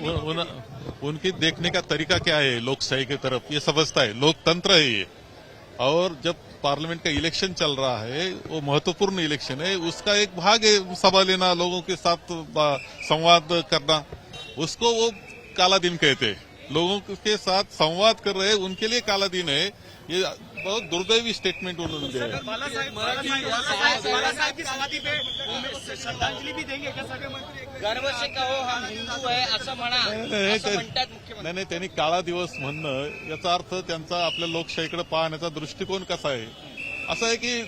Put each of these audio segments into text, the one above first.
उन, उन, उनकी देखने का तरीका क्या है? लोकशाही की तरफ़। ये समझता है। लोकतंत्र है ये। और जब पार्लियामेंट का इलेक्शन चल रहा है वो महत्वपूर्ण इलेक्शन है उसका एक भाग है सभा लेना लोगों के साथ संवाद करना। उसको वो काला दिन कहते हैं। लोगों के साथ संवाद कर रहे उनके लिए काला दिन है। ये बहुत दुर्दैवी स्टेटमेंट उन्होंने दिया है। उमेश भी देंगे क्या सगळे मंत्री एक- गर्व से कहो हम हिंदू आहे असं म्हणा नाही, असं ते- म्हणतात मुख्यमंत्री. नाही नाही त्यांनी काळा दिवस म्हणणं याचा अर्थ त्यांचा आपल्या लोकशाहीकडे पाहण्याचा दृष्टिकोन कसा आहे? असं आहे की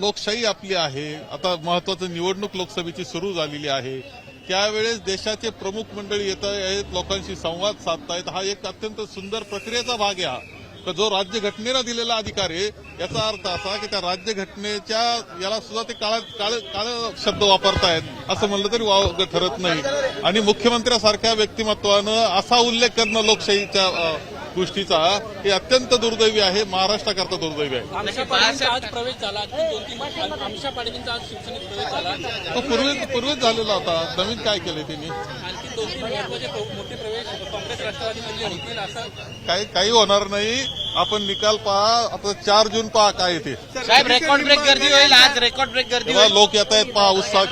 लोकशाही आपली आहे आता महत्वाचं निवडणूक लोकसभेची सुरू झालेली आहे. त्यावेळेस देशाचे प्रमुख मंडळी येत आहेत लोकांशी संवाद साधतायत. हा एक अत्यंत सुंदर प्रक्रियेचा भाग आहे हा. का जो राज्यघटनेला दिलेला अधिकार आहे याचा अर्थ असा की त्या राज्यघटनेच्या याला सुद्धा ते काळ काळ काळ शब्द वापरतायत असं म्हणलं तरी वाव ठरत नाही. आणि मुख्यमंत्र्यासारख्या व्यक्तिमत्वानं असा उल्लेख करणं लोकशाहीच्या गोष्टीचा हे अत्यंत दुर्दैवी आहे महाराष्ट्राकरता दुर्दैवी आहे. आमच्या पाटीलचा आज प्रवेश झाला. आणखी दोन तीन आमच्या पाटीलचा आज शिवसेनेत प्रवेश झाला. तो पूर्वी पूर्वीच झालेला होता. नवीन काय केले त्यांनी होतील असं. काही काही होणार नाही. आपण निकाल पहा. आता चार जून पहा काय ते. साहेब रेकॉर्ड ब्रेक गर्दी होईल. आज रेकॉर्ड ब्रेक गर्दी लोक येत आहेत पहा उत्साह